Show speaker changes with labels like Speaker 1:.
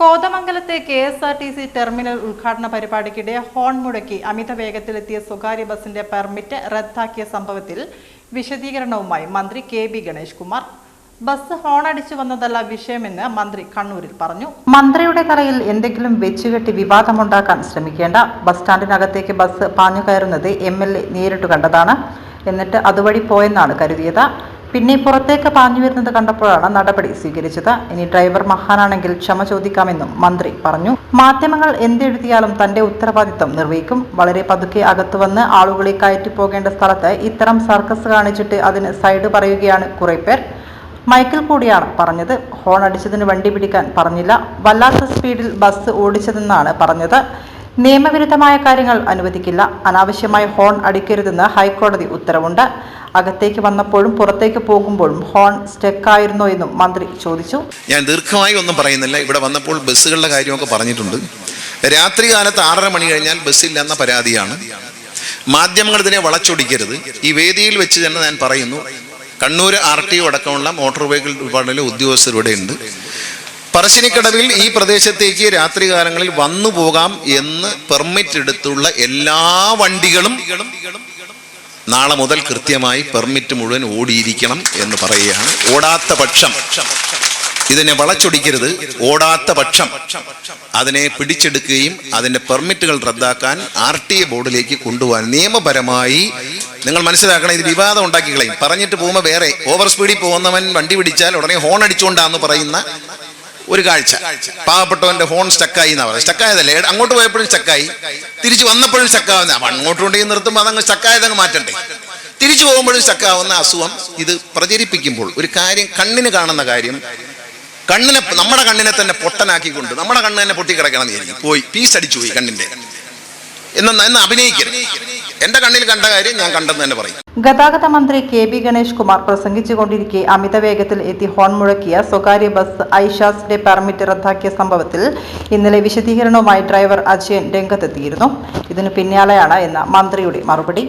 Speaker 1: കോതമംഗലത്തെ K S R T C terminal ഉദ്ഘാടന പരിപാടിക്കിടെ horn മുടക്കി അമിത വേഗത്തിലെത്തിയ സ്വകാര്യ ബസിന്റെ പെർമിറ്റ് റദ്ദാക്കിയ സംഭവത്തിൽ വിശദീകരണവുമായി മന്ത്രി K B Ganesh Kumar bus horn അടിച്ചു വന്നതല്ല വിഷയമെന്ന് മന്ത്രി കണ്ണൂരിൽ പറഞ്ഞു. മന്ത്രിയുടെ തലയിൽ എന്തെങ്കിലും വെച്ചുകെട്ടി വിവാദമുണ്ടാക്കാൻ ശ്രമിക്കേണ്ട. ബസ് സ്റ്റാൻഡിനകത്തേക്ക് ബസ് പാഞ്ഞു കയറുന്നത് എ നേരിട്ട് കണ്ടതാണ്. എന്നിട്ട് അതുവഴി പോയെന്നാണ് കരുതിയത്. പിന്നെ പുറത്തേക്ക് പാഞ്ഞു വരുന്നത് കണ്ടപ്പോഴാണ് നടപടി സ്വീകരിച്ചത്. ഇനി ഡ്രൈവർ മഹാനാണെങ്കിൽ ക്ഷമ ചോദിക്കാമെന്നും മന്ത്രി പറഞ്ഞു. മാധ്യമങ്ങൾ എന്തെഴുതിയാലും തന്റെ ഉത്തരവാദിത്വം നിർവഹിക്കും. വളരെ പതുക്കെ അകത്തു വന്ന് ആളുകളെ കയറ്റി പോകേണ്ട സ്ഥലത്ത് ഇത്തരം സർക്കസ് കാണിച്ചിട്ട് അതിന് സൈഡ് പറയുകയാണ് കുറെ പേർ. മൈക്കിൾ കൂടിയാണ് പറഞ്ഞത്. ഹോൺ അടിച്ചതിന് വണ്ടി പിടിക്കാൻ പറഞ്ഞില്ല. വല്ലാത്ത സ്പീഡിൽ ബസ് ഓടിച്ചതെന്നാണ് പറഞ്ഞത്. നിയമവിരുദ്ധമായ കാര്യങ്ങൾ അനുവദിക്കില്ല. അനാവശ്യമായ ഹോൺ അടിക്കരുതെന്ന് ഹൈക്കോടതി ഉത്തരവുണ്ട്. അകത്തേക്ക് വന്നപ്പോഴും പുറത്തേക്ക് പോകുമ്പോഴും ഹോൺ സ്റ്റെക്കായിരുന്നോ എന്നും മന്ത്രി ചോദിച്ചു.
Speaker 2: ഞാൻ ദീർഘമായി ഒന്നും പറയുന്നില്ല. ഇവിടെ വന്നപ്പോൾ ബസ്സുകളുടെ കാര്യമൊക്കെ പറഞ്ഞിട്ടുണ്ട്. രാത്രി കാലത്ത് ആറര മണി കഴിഞ്ഞാൽ ബസ്സില്ലെന്ന പരാതിയാണ്. മാധ്യമങ്ങൾ ഇതിനെ വളച്ചൊടിക്കരുത്. ഈ വേദിയിൽ വെച്ച് തന്നെ ഞാൻ പറയുന്നു. കണ്ണൂർ ആർ ടി ഒ അടക്കമുള്ള മോട്ടോർ വെഹിക്കിൾ ഡിപ്പാർട്ട്മെന്റിലെ ഉദ്യോഗസ്ഥരുടെ ഉണ്ട് പറശ്ശിനിക്കടവിൽ ഈ പ്രദേശത്തേക്ക് രാത്രി കാലങ്ങളിൽ വന്നു പോകാം എന്ന് പെർമിറ്റ് എടുത്തുള്ള എല്ലാ വണ്ടികളും നാളെ മുതൽ കൃത്യമായി പെർമിറ്റ് മുഴുവൻ ഓടിയിരിക്കണം എന്ന് പറയുകയാണ്. ഓടാത്ത പക്ഷം. ഇതിനെ വളച്ചൊടിക്കരുത്. ഓടാത്ത പക്ഷം. അതിനെ പിടിച്ചെടുക്കുകയും അതിന്റെ പെർമിറ്റുകൾ റദ്ദാക്കാൻ ആർ ടി എ ബോർഡിലേക്ക് കൊണ്ടുപോകാൻ നിയമപരമായി നിങ്ങൾ മനസ്സിലാക്കണം ഇത് വിവാദം ഉണ്ടാക്കി കളയും. പറഞ്ഞിട്ട് പോകുമ്പോൾ വേറെ. ഓവർ സ്പീഡിൽ പോകുന്നവൻ വണ്ടി പിടിച്ചാൽ ഉടനെ ഹോൺ അടിച്ചുകൊണ്ടാന്ന് പറയുന്ന ഒരു കാഴ്ച. പാവപ്പെട്ടവന്റെ ഫോൺ സ്റ്റക്കായി എന്നാ പറയുന്നത്. സ്റ്റക്കായതല്ലേ അങ്ങോട്ട് പോയപ്പോഴും സ്റ്റക്കായി തിരിച്ചു വന്നപ്പോഴും സ്റ്റക്കാവുന്ന അങ്ങോട്ട് കൊണ്ടുപോയി നിർത്തുമ്പോൾ അതങ്ങ് സ്റ്റക്കായതങ്ങ് മാറ്റണ്ടേ? തിരിച്ചു പോകുമ്പോഴും സ്റ്റക്കാവുന്ന അസുഖം ഇത് പ്രചരിപ്പിക്കുമ്പോൾ ഒരു കാര്യം കണ്ണിന് കാണുന്ന കാര്യം കണ്ണിനെ നമ്മുടെ കണ്ണിനെ തന്നെ പൊട്ടനാക്കിക്കൊണ്ട് നമ്മുടെ കണ്ണ് തന്നെ പൊട്ടിക്കിടക്കണം പോയി പീസ് അടിച്ചു പോയി കണ്ണിന്റെ. എന്ന് അഭിനയിക്കരുത്. എന്റെ കണ്ണിൽ കണ്ട കാര്യം ഞാൻ കണ്ടെന്ന് തന്നെ പറയും.
Speaker 1: ഗതാഗത മന്ത്രി കെ ബി ഗണേഷ് കുമാർ പ്രസംഗിച്ചുകൊണ്ടിരിക്കെ അമിത വേഗത്തിൽ എത്തി ഹോൺ മുഴക്കിയ സ്വകാര്യ ബസ് ഐഷാസിന്റെ പെർമിറ്റ് റദ്ദാക്കിയ സംഭവത്തിൽ ഇന്നലെ വിശദീകരണവുമായി ഡ്രൈവർ അജയൻ രംഗത്തെത്തിയിരുന്നു. ഇതിനു പിന്നാലെയാണ് എന്ന മന്ത്രിയുടെ മറുപടി.